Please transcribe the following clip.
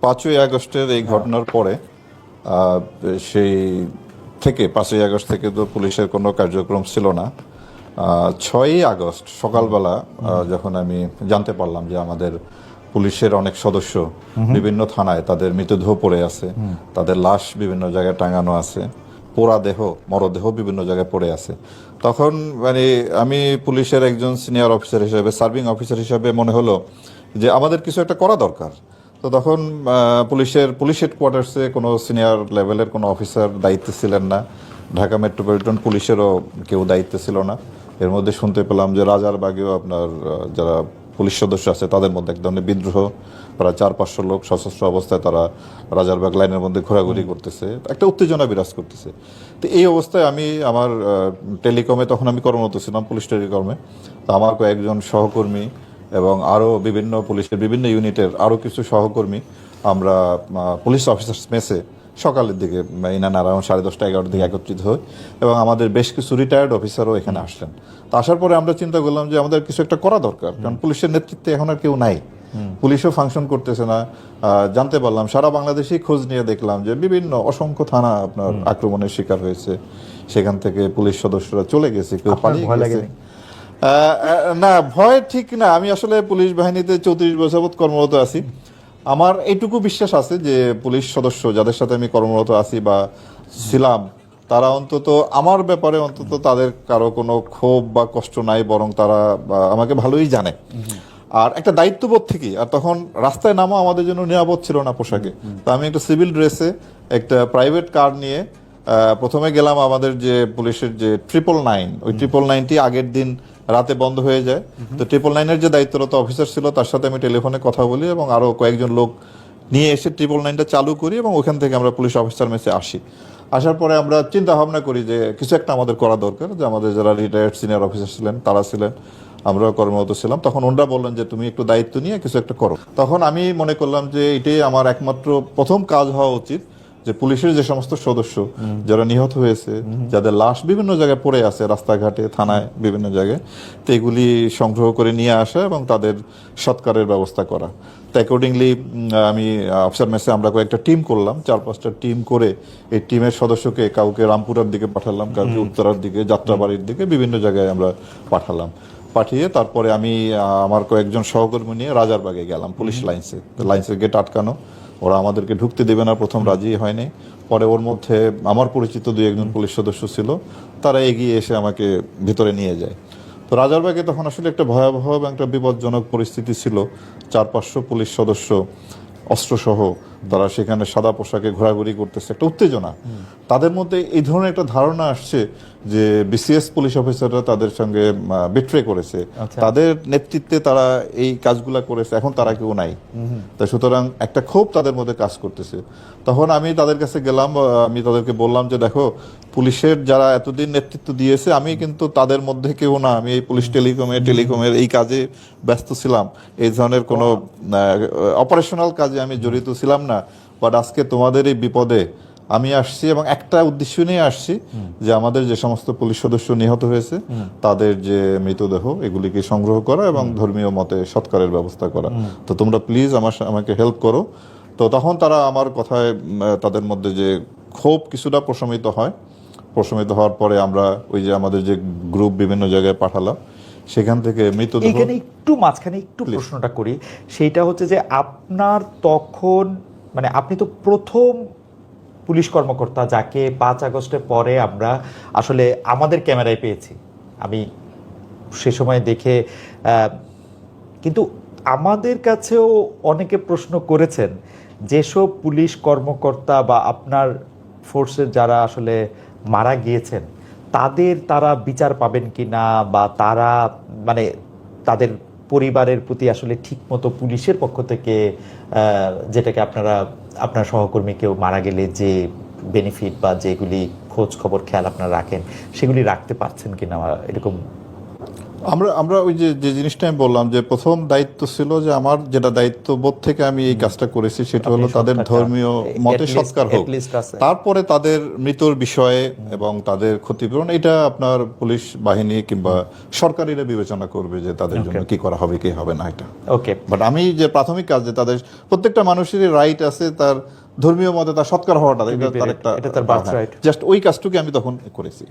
পাঁচই আগস্টের এই ঘটনার পরে সেই থেকে পাঁচই আগস্ট থেকে তো পুলিশের কোনো কার্যক্রম ছিল না। আহ, ছয়ই আগস্ট সকালবেলা যখন আমি জানতে পারলাম যে আমাদের পুলিশের অনেক সদস্য বিভিন্ন থানায় তাদের মৃতদেহ পড়ে আছে তাদের লাশ বিভিন্ন জায়গায় টাঙানো আছে পোড়া দেহ মরদেহ বিভিন্ন জায়গায় পড়ে আছে। তখন মানে আমি পুলিশের একজন সিনিয়র অফিসার হিসেবে সার্ভিং অফিসার হিসেবে মনে হলো যে আমাদের কিছু একটা করা দরকার। তো তখন পুলিশের, পুলিশ হেডকোয়ার্টার্সে কোনো সিনিয়র লেভেলের কোনো অফিসার দায়িত্বে ছিলেন না। ঢাকা মেট্রোপলিটন পুলিশেরও কেউ দায়িত্বে ছিল না। এর মধ্যে শুনতে পেলাম যে রাজারবাগেও আপনার যারা পুলিশ সদস্য আছে, তাদের মধ্যে এক ধরনের বিদ্রোহ। প্রায় চার, পাঁচশো লোক সশস্ত্র অবস্থায় তারা রাজারবাগ লাইনের মধ্যে ঘোরাঘুরি করতেছে। একটা উত্তেজনা বিরাজ করতেছে। তো এই অবস্থায় আমি আমার টেলিকমে তখন আমি কর্মরত ছিলাম, পুলিশ টেলিকমে তো আমার কয়েকজন সহকর্মী এবং আরও বিভিন্ন পুলিশের বিভিন্ন ইউনিটের আরও কিছু সহকর্মী আমরা পুলিশ অফিসার্স মেসে সকালের দিকে ইনান আরাউন্ড সাড়ে দশটা এগারোটার দিকে একত্রিত হই এবং আমাদের বেশ কিছু রিটায়ার্ড অফিসারও এখানে আসলেন তো আসার পরে আমরা চিন্তা করলাম যে আমাদের কিছু একটা করা দরকার কারণ পুলিশের নেতৃত্বে এখন আর কেউ নাই। পুলিশও ফাংশন করতেছে না। আহ, জানতে পারলাম সারা বাংলাদেশেই খোঁজ নিয়ে দেখলাম যে বিভিন্ন অসংখ্য থানা আপনার আক্রমণের শিকার হয়েছে। সেখান থেকে পুলিশ সদস্যরা চলে গেছে কেউ পালিয়ে গেছে। না, ভয় ঠিক না। আমি আসলে পুলিশ বাহিনীতে চৌত্রিশ বছর কর্মরত আছি। আমার এইটুকু বিশ্বাস আছে যে পুলিশ সদস্য যাদের সাথে আমি কর্মরত আছি বা ছিলাম, তারা অন্তত আমার ব্যাপারে অন্তত তাদের কারও কোনো ক্ষোভ বা কষ্ট নাই, বরং তারা আমাকে ভালোই জানে। আর একটা দায়িত্ববোধ থেকে আর তখন রাস্তায় নামা আমাদের জন্য নিরাপদ ছিল না পোশাকে। তো আমি একটা সিভিল ড্রেসে একটা প্রাইভেট কার নিয়ে প্রথমে গেলাম আমাদের যে পুলিশের যে ট্রিপল নাইন ওই ট্রিপল নাইনটি আগের দিন রাতে বন্ধ হয়ে যায়। তো ট্রিপল নাইনের যে দায়িত্বরত অফিসার ছিল তার সাথে আমি টেলিফোনে কথা বলি এবং আরও কয়েকজন লোক নিয়ে এসে ট্রিপল নাইনটা চালু করি এবং ওখান থেকে আমরা পুলিশ অফিসার মেসে আসি। আসার পরে আমরা চিন্তা ভাবনা করি যে কিছু একটা আমাদের করা দরকার যে আমাদের যারা রিটায়ার্ড সিনিয়র অফিসার ছিলেন তারা ছিলেন আমরা কর্মরত ছিলাম। তখন ওনারা বললেন যে তুমি একটু দায়িত্ব নিয়ে কিছু একটা করো। তখন আমি মনে করলাম যে এটাই আমার একমাত্র প্রথম কাজ হওয়া উচিত। যে পুলিশের যে সমস্ত সদস্য যারা নিহত হয়েছে যাদের লাশ বিভিন্ন জায়গায় পড়ে আছে রাস্তাঘাটে থানায় বিভিন্ন জায়গায় তো এগুলি সংগ্রহ করে নিয়ে আসা এবং তাদের সৎকারের ব্যবস্থা করা। তো অ্যাকর্ডিংলি আমি অফিসার মেসে আমরা কয়েকটা টিম করলাম চার পাঁচটা টিম করে এই টিমের সদস্যকে কাউকে রামপুরার দিকে পাঠালাম কাউকে উত্তরার দিকে যাত্রাবাড়ির দিকে বিভিন্ন জায়গায় আমরা পাঠালাম। পাঠিয়ে তারপরে আমি আমার কয়েকজন সহকর্মী নিয়ে রাজারবাগে গেলাম পুলিশ লাইন্সে। লাইন্সের গেট আটকানো। ওরা আমাদেরকে ঢুকতে দেবে না প্রথম রাজি হয়নি। পরে ওর মধ্যে আমার পরিচিত দুই একজন পুলিশ সদস্য ছিল তারা এগিয়ে এসে আমাকে ভিতরে নিয়ে যায়। তো রাজারবাগে তখন আসলে একটা ভয়াবহ এবং একটা বিপজ্জনক পরিস্থিতি ছিল। চার পাঁচশো পুলিশ সদস্য অস্ত্রসহ তারা সেখানে সাদা পোশাকে ঘোরাঘুরি করতেছে একটা উত্তেজনা। তাদের মধ্যে এই ধরনের একটা ধারণা আসছে যে বিসিএস পুলিশ অফিসাররা তাদের সঙ্গে বিট্রে করেছে। আচ্ছা। তাদের নেতৃত্বে তারা এই কাজগুলা করেছে এখন তারা কেউ নাই। তা সুতরাং একটা ক্ষোভ তাদের মধ্যে কাজ করতেছে। তখন আমি তাদের কাছে গেলাম আমি তাদেরকে বললাম যে দেখো পুলিশের যারা এতদিন নেতৃত্ব দিয়েছে আমি কিন্তু তাদের মধ্যে কেউ না আমি এই পুলিশ টেলিকমে টেলিকমের এই কাজে ব্যস্ত ছিলাম। এই ধরনের কোনো অপারেশনাল কাজে আমি জড়িত ছিলাম না। বাট আজকে তোমাদের এই বিপদে আমি আসছি এবং একটা উদ্দেশ্য নিয়ে আসছি যে আমাদের যে সমস্ত পুলিশ সদস্য নিহত হয়েছে তাদের যে মৃতদেহ এগুলিকে সংগ্রহ করা এবং ধর্মীয় মতে সৎকারের ব্যবস্থা করা। তো তোমরা প্লিজ আমার আমাকে হেল্প করো। তো তখন তারা আমার কথায় তাদের মধ্যে যে ক্ষোভ কিছুটা প্রশমিত হয়। প্রশমিত হওয়ার পরে আমরা ওই যে আমাদের যে গ্রুপ বিভিন্ন জায়গায় পাঠালাম সেখান থেকে মৃতদেহ এখানে একটু মাঝখানে একটু প্রশ্নটা করি। সেইটা হচ্ছে যে আপনার তখন মানে আপনি তো প্রথম পুলিশ কর্মকর্তা যাকে পাঁচ আগস্টের পরে আমরা আসলে আমাদের ক্যামেরায় পেয়েছি। আমি সে সময় দেখে কিন্তু আমাদের কাছেও অনেকে প্রশ্ন করেছেন যেসব পুলিশ কর্মকর্তা বা আপনার ফোর্সের যারা আসলে মারা গিয়েছেন, তাদের তারা বিচার পাবেন কি না বা তারা মানে তাদের পরিবারের প্রতি আসলে ঠিকমতো পুলিশের পক্ষ থেকে যেটাকে আপনারা, আপনার সহকর্মী কেউ মারা গেলে যে বেনিফিট বা যেগুলি খোঁজ খবর, খেয়াল আপনারা রাখেন, সেগুলি রাখতে পারছেন কিনা, এরকম আমরা আমরা ওই যে যে জিনিসটা আমি বললাম যে প্রথম দায়িত্ব ছিল যে আমার যেটা দায়িত্ব বোধ থেকে আমি এই কাজটা করেছি সেটা হলো তাদের ধর্মীয় মতে সৎকার হোক। তারপরে তাদের মৃত্যুর বিষয়ে এবং তাদের ক্ষতিপূরণ এটা আপনার পুলিশ বাহিনী কিংবা সরকারিরা বিবেচনা করবে যে তাদের জন্য কি করা হবে কি হবে না এটা। ওকে বাট আমি যে প্রাথমিক কাজ যে তাদের প্রত্যেকটা মানুষেরই রাইট আছে তার ধর্মীয় মতে তার সৎকার হওয়াটা এটা তার একটা। জাস্ট ওই কাজটুকু আমি তখন করেছি।